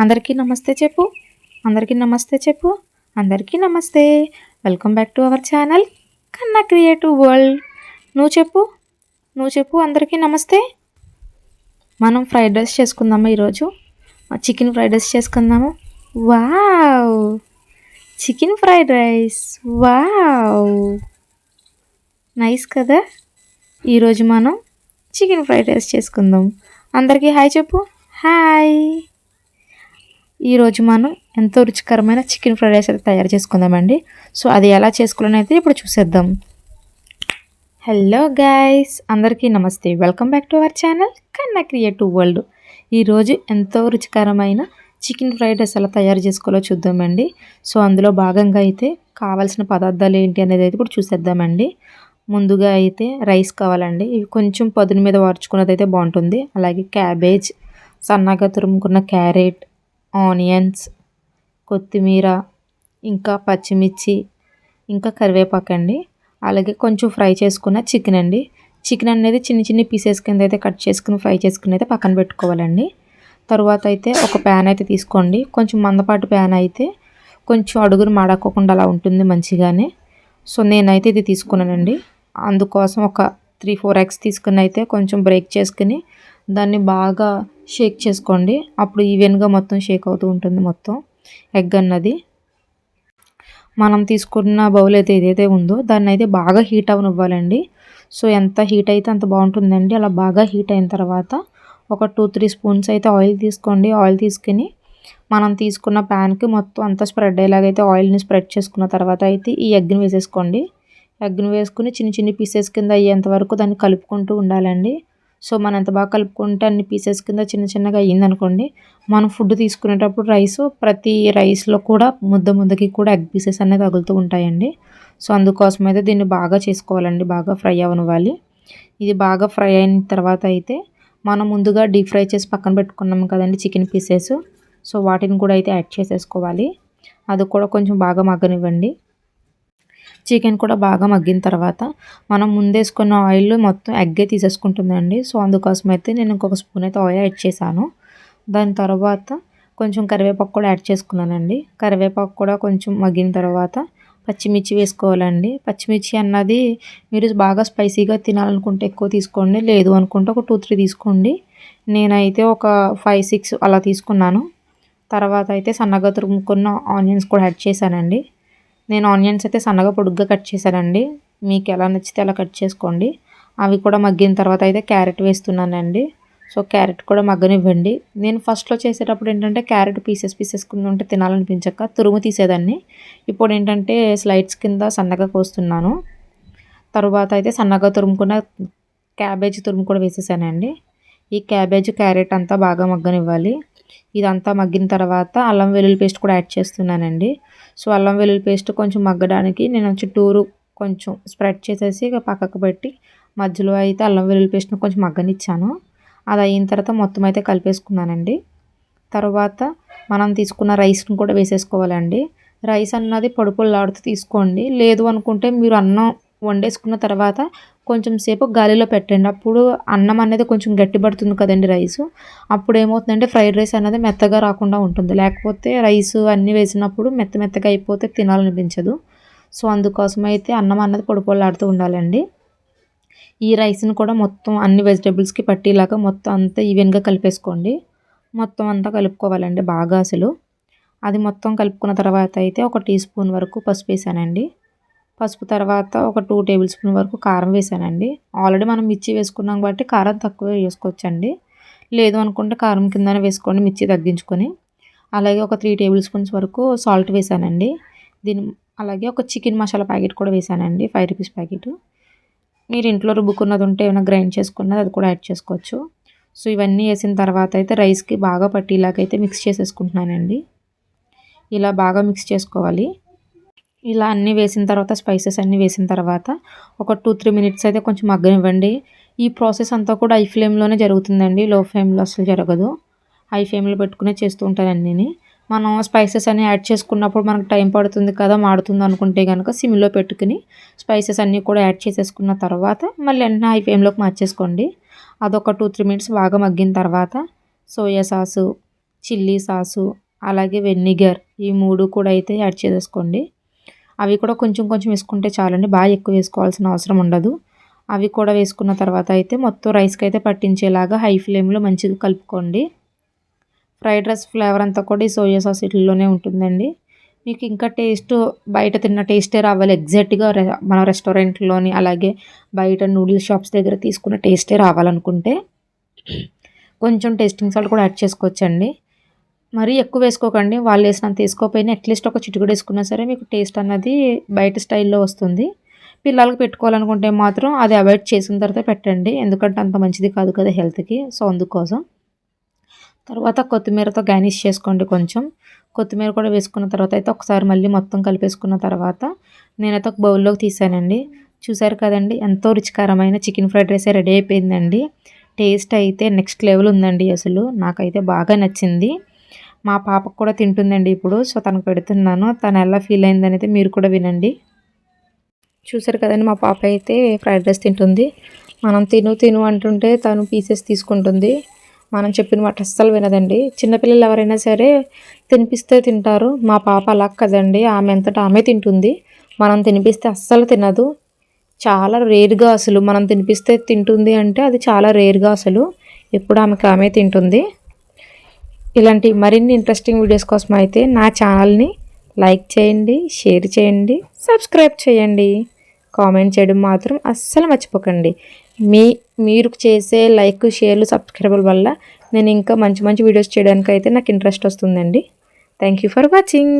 అందరికీ నమస్తే చెప్పు. అందరికీ నమస్తే చెప్పు. అందరికీ నమస్తే. Welcome back to our channel Kanna creative world. నువ్వు చెప్పు. నువ్వు చెప్పు అందరికీ నమస్తే. మనం ఫ్రైడ్ రైస్ చేసుకుందామా ఈరోజు? చికెన్ ఫ్రైడ్ రైస్ చేసుకుందాము? Wow! Chicken fried rice. Wow! Nice కదా. ఈరోజు మనం చికెన్ ఫ్రైడ్ రైస్ చేసుకుందాం. అందరికీ హాయ్ చెప్పు. హాయ్! ఈరోజు మనం ఎంతో రుచికరమైన చికెన్ ఫ్రైడ్ రైస్ అయితే తయారు చేసుకుందామండి. సో అది ఎలా చేసుకోవాలని అయితే ఇప్పుడు చూసేద్దాం. హలో గైస్ అందరికీ నమస్తే. Welcome back to our channel Kanna creative world ఈరోజు ఎంతో రుచికరమైన చికెన్ ఫ్రైడ్ రైస్ ఎలా తయారు చేసుకోవాలో చూద్దామండి. సో అందులో భాగంగా అయితే కావాల్సిన పదార్థాలు ఏంటి అనేది అయితే ఇప్పుడు చూసేద్దామండి. ముందుగా అయితే రైస్ కావాలండి. ఇవి కొంచెం పదును మీద వార్చుకున్నది అయితే బాగుంటుంది. అలాగే క్యాబేజ్ సన్నగా తురుముకున్న క్యారెట్ ఆనియన్స్ కొత్తిమీర ఇంకా పచ్చిమిర్చి ఇంకా కరివేపాకు అండి. అలాగే కొంచెం ఫ్రై చేసుకున్న చికెన్ అండి. చికెన్ అనేది చిన్న చిన్న పీసెస్ కింద అయితే కట్ చేసుకుని ఫ్రై చేసుకుని అయితే పక్కన పెట్టుకోవాలండి. తర్వాత అయితే ఒక ప్యాన్ అయితే తీసుకోండి. కొంచెం మందపాటి ప్యాన్ అయితే కొంచెం అడుగురు మాడకోకుండా అలా ఉంటుంది మంచిగానే. సో నేనైతే ఇది తీసుకున్నానండి. అందుకోసం ఒక త్రీ ఫోర్ ఎగ్స్ తీసుకుని అయితే కొంచెం బ్రేక్ చేసుకుని దాన్ని బాగా షేక్ చేసుకోండి. అప్పుడు ఈవెన్గా మొత్తం షేక్ అవుతూ ఉంటుంది మొత్తం. ఎగ్ అన్నది. మనం తీసుకున్న బౌల్ అయితే ఏదైతే ఉందో దాన్ని అయితే బాగా హీట్ అవనివ్వాలండి. సో ఎంత హీట్ అయితే అంత బాగుంటుందండి. అలా బాగా హీట్ అయిన తర్వాత ఒక టూ త్రీ స్పూన్స్ అయితే ఆయిల్ తీసుకోండి. ఆయిల్ తీసుకుని మనం తీసుకున్న ప్యాన్కి మొత్తం అంతా స్ప్రెడ్ అయ్యేలాగైతే ఆయిల్ని స్ప్రెడ్ చేసుకున్న తర్వాత అయితే ఈ ఎగ్ని వేసేసుకోండి. ఎగ్ని వేసుకుని చిన్న చిన్న పీసెస్ కింద అయ్యేంత వరకు దాన్ని కలుపుకుంటూ ఉండాలండి. సో మనం ఎంత బాగా కలుపుకుంటే అన్ని పీసెస్ కింద చిన్న చిన్నగా అయ్యిందనుకోండి మనం ఫుడ్ తీసుకునేటప్పుడు రైస్ ప్రతి రైస్లో కూడా ముద్ద ముద్దకి కూడా ఎగ్ పీసెస్ అనేది తగులుతూ ఉంటాయండి. సో అందుకోసం అయితే దీన్ని బాగా చేసుకోవాలండి బాగా ఫ్రై అవ్వనివ్వాలి ఇది బాగా ఫ్రై అయిన తర్వాత అయితే మనం ముందుగా డీప్ ఫ్రై చేసి పక్కన పెట్టుకున్నాం కదండి చికెన్ పీసెస్ సో వాటిని కూడా అయితే యాడ్ చేసేసుకోవాలి. అది కూడా కొంచెం బాగా మగ్గనివ్వండి. చికెన్ కూడా బాగా మగ్గిన తర్వాత మనం ముందేసుకున్న ఆయిల్ మొత్తం ఎగ్గే తీసేసుకుంటుందండి. సో అందుకోసం అయితే నేను ఇంకొక స్పూన్ అయితే ఆయిల్ యాడ్ చేశాను. దాని తర్వాత కొంచెం కరివేపాకు కూడా యాడ్ చేసుకున్నానండి. కరివేపాకు కూడా కొంచెం మగ్గిన తర్వాత పచ్చిమిర్చి వేసుకోవాలండి. పచ్చిమిర్చి అన్నది మీరు బాగా స్పైసీగా తినాలనుకుంటే ఎక్కువ తీసుకోండి. లేదు అనుకుంటే ఒక టూ త్రీ తీసుకోండి. నేనైతే ఒక ఫైవ్ సిక్స్ అలా తీసుకున్నాను. తర్వాత అయితే సన్నగా తురుముకున్న ఆనియన్స్ కూడా యాడ్ చేశానండి. నేను ఆనియన్స్ అయితే సన్నగా పొడుగ్గా కట్ చేశానండి. మీకు ఎలా నచ్చితే అలా కట్ చేసుకోండి. అవి కూడా మగ్గిన తర్వాత అయితే క్యారెట్ వేస్తున్నానండి. సో క్యారెట్ కూడా మగ్గనివ్వండి. నేను ఫస్ట్లో చేసేటప్పుడు ఏంటంటే క్యారెట్ పీసెస్ పీసెస్ కింద ఉంటే తినాలనిపించక తురుము తీసేదాన్ని. ఇప్పుడు ఏంటంటే స్లైడ్స్ కింద సన్నగా కోస్తున్నాను. తరువాత అయితే సన్నగా తురుముకున్న క్యాబేజ్ తురుము కూడా వేసేసానండి. ఈ క్యాబేజ్ క్యారెట్ అంతా బాగా మగ్గనివ్వాలి. ఇదంతా మగ్గిన తర్వాత అల్లం వెల్లుల్లి పేస్ట్ కూడా యాడ్ చేస్తున్నానండి. సో అల్లం వెల్లుల్లి పేస్ట్ కొంచెం మగ్గడానికి నేను చుట్టూరు కొంచెం స్ప్రెడ్ చేసేసి ఇక పక్కకు పెట్టి మధ్యలో అయితే అల్లం వెల్లుల్లి పేస్ట్ని కొంచెం మగ్గనిచ్చాను. అది అయిన తర్వాత మొత్తం అయితే కలిపేసుకున్నానండి. తర్వాత మనం తీసుకున్న రైస్ని కూడా వేసేసుకోవాలండి. రైస్ అన్నది పొడిపొల్లాడుతూ తీసుకోండి. లేదు అనుకుంటే మీరు అన్నం వండేసుకున్న తర్వాత కొంచెం సేపు గాలిలో పెట్టండి. అప్పుడు అన్నం అనేది కొంచెం గట్టిపడుతుంది కదండి రైస్. అప్పుడు ఏమవుతుందంటే ఫ్రైడ్ రైస్ అనేది మెత్తగా రాకుండా ఉంటుంది. లేకపోతే రైస్ అన్నీ వేసినప్పుడు మెత్త మెత్తగా అయిపోతే తినాలనిపించదు. సో అందుకోసం అయితే అన్నం అన్నది పొడిపొలాడుతూ ఉండాలండి. ఈ రైస్ని కూడా మొత్తం అన్ని వెజిటేబుల్స్కి పట్టేలాగా మొత్తం అంతా ఈవెన్గా కలిపేసుకోండి. మొత్తం అంతా కలుపుకోవాలండి బాగా అసలు. అది మొత్తం కలుపుకున్న తర్వాత అయితే ఒక టీ స్పూన్ వరకు పసుపు వేసానండి. పసుపు తర్వాత ఒక టూ టేబుల్ స్పూన్ వరకు కారం వేసానండి. ఆల్రెడీ మనం మిర్చి వేసుకున్నాం కాబట్టి కారం తక్కువ వేసుకోవచ్చండి. లేదు అనుకుంటే కారం కిందనే వేసుకోండి మిర్చి తగ్గించుకొని. అలాగే ఒక త్రీ టేబుల్ స్పూన్స్ వరకు సాల్ట్ వేసానండి. దీని అలాగే ఒక చికెన్ మసాలా ప్యాకెట్ కూడా వేసానండి ఫైవ్ రూపీస్ ప్యాకెట్. మీరు ఇంట్లో రుబ్బుకున్నది ఉంటే ఏమైనా గ్రైండ్ చేసుకున్నది అది కూడా యాడ్ చేసుకోవచ్చు. సో ఇవన్నీ వేసిన తర్వాత అయితే రైస్కి బాగా పట్టేలాగైతే మిక్స్ చేసేసుకుంటున్నానండి. ఇలా బాగా మిక్స్ చేసుకోవాలి. ఇలా అన్నీ వేసిన తర్వాత స్పైసెస్ అన్నీ వేసిన తర్వాత ఒక టూ త్రీ మినిట్స్ అయితే కొంచెం మగ్గనివ్వండి. ఈ ప్రాసెస్ అంతా కూడా హై ఫ్లేమ్లోనే జరుగుతుందండి. లో ఫ్లేమ్లో అసలు జరగదు హై ఫ్లేమ్లో పెట్టుకునే చేస్తూ ఉంటారు అన్నీ మనం స్పైసెస్ అన్నీ యాడ్ చేసుకున్నప్పుడు మనకు టైం పడుతుంది కదా మాడుతుంది అనుకుంటే కనుక సిమ్లో పెట్టుకుని స్పైసెస్ అన్నీ కూడా యాడ్ చేసేసుకున్న తర్వాత మళ్ళీ వెంటనే హై ఫ్లేమ్లోకి మార్చేసుకోండి. అదొక టూ త్రీ మినిట్స్ బాగా మగ్గిన తర్వాత సోయా సాసు చిల్లీ సాసు అలాగే వెనిగర్ ఈ మూడు కూడా అయితే యాడ్ చేసేసుకోండి. అవి కూడా కొంచెం కొంచెం వేసుకుంటే చాలండి. బాగా ఎక్కువ వేసుకోవాల్సిన అవసరం ఉండదు. అవి కూడా వేసుకున్న తర్వాత అయితే మొత్తం రైస్కి అయితే పట్టించేలాగా హై ఫ్లేమ్లో మంచిగా కలుపుకోండి. ఫ్రైడ్ రైస్ ఫ్లేవర్ అంతా కూడా ఈ సోయా సాస్ ఇట్లలోనే ఉంటుందండి. మీకు ఇంకా టేస్ట్ బయట తిన్న టేస్టే రావాలి. ఎగ్జాక్ట్గా మన రెస్టారెంట్లోని అలాగే బయట నూడిల్స్ షాప్స్ దగ్గర తీసుకున్న టేస్టే రావాలనుకుంటే కొంచెం టేస్టింగ్ సాల్ట్ కూడా యాడ్ చేసుకోవచ్చండి. మరీ ఎక్కువ వేసుకోకండి. వాళ్ళు వేసినంత వేసుకోకపోయినా అట్లీస్ట్ ఒక చిటుకుడు వేసుకున్నా సరే మీకు టేస్ట్ అన్నది బయట స్టైల్లో వస్తుంది. పిల్లలకి పెట్టుకోవాలనుకుంటే మాత్రం అది అవాయిడ్ చేసిన తర్వాత పెట్టండి. ఎందుకంటే అంత మంచిది కాదు కదా హెల్త్కి. సో అందుకోసం. తర్వాత కొత్తిమీరతో గార్నిష్ చేసుకోండి కొంచెం. కొత్తిమీర కూడా వేసుకున్న తర్వాత అయితే ఒకసారి మళ్ళీ మొత్తం కలిపేసుకున్న తర్వాత నేనైతే ఒక బౌల్లోకి తీసానండి. చూసారు కదండి? ఎంతో రుచికరమైన చికెన్ ఫ్రైడ్ రైస్ రెడీ అయిపోయిందండి. టేస్ట్ అయితే నెక్స్ట్ లెవెల్ ఉందండి అసలు. నాకైతే బాగా నచ్చింది. మా పాపకు కూడా తింటుందండి ఇప్పుడు. సో తనకు పెడుతున్నాను. తను ఎలా ఫీల్ అయిందనేది మీరు కూడా వినండి. చూసారు కదండి మా పాప అయితే ఫ్రైడ్ రైస్ తింటుంది. మనం తిను తిను అంటుంటే తను పీసెస్ తీసుకుంటుంది. మనం చెప్పిన మాట అస్సలు వినదండి. చిన్నపిల్లలు ఎవరైనా సరే తినిపిస్తే తింటారు. మా పాప అలా కదండి ఆమె ఎంతటా ఆమె తింటుంది. మనం తినిపిస్తే అస్సలు తినదు. చాలా రేర్గా అసలు మనం తినిపిస్తే తింటుంది అంటే అది చాలా రేర్గా అసలు. ఎప్పుడు ఆమెకు ఆమె తింటుంది. ఇలాంటి మరిన్ని ఇంట్రెస్టింగ్ వీడియోస్ కోసం అయితే నా ఛానల్ని లైక్ చేయండి షేర్ చేయండి సబ్స్క్రైబ్ చేయండి. కామెంట్ చేయడం మాత్రం అస్సలు మర్చిపోకండి. మీ మీరు చేసే లైక్ షేర్లు సబ్స్క్రైబర్ వల్ల నేను ఇంకా మంచి మంచి వీడియోస్ చేయడానికి అయితే నాకు ఇంట్రెస్ట్ వస్తుందండి. Thank you for watching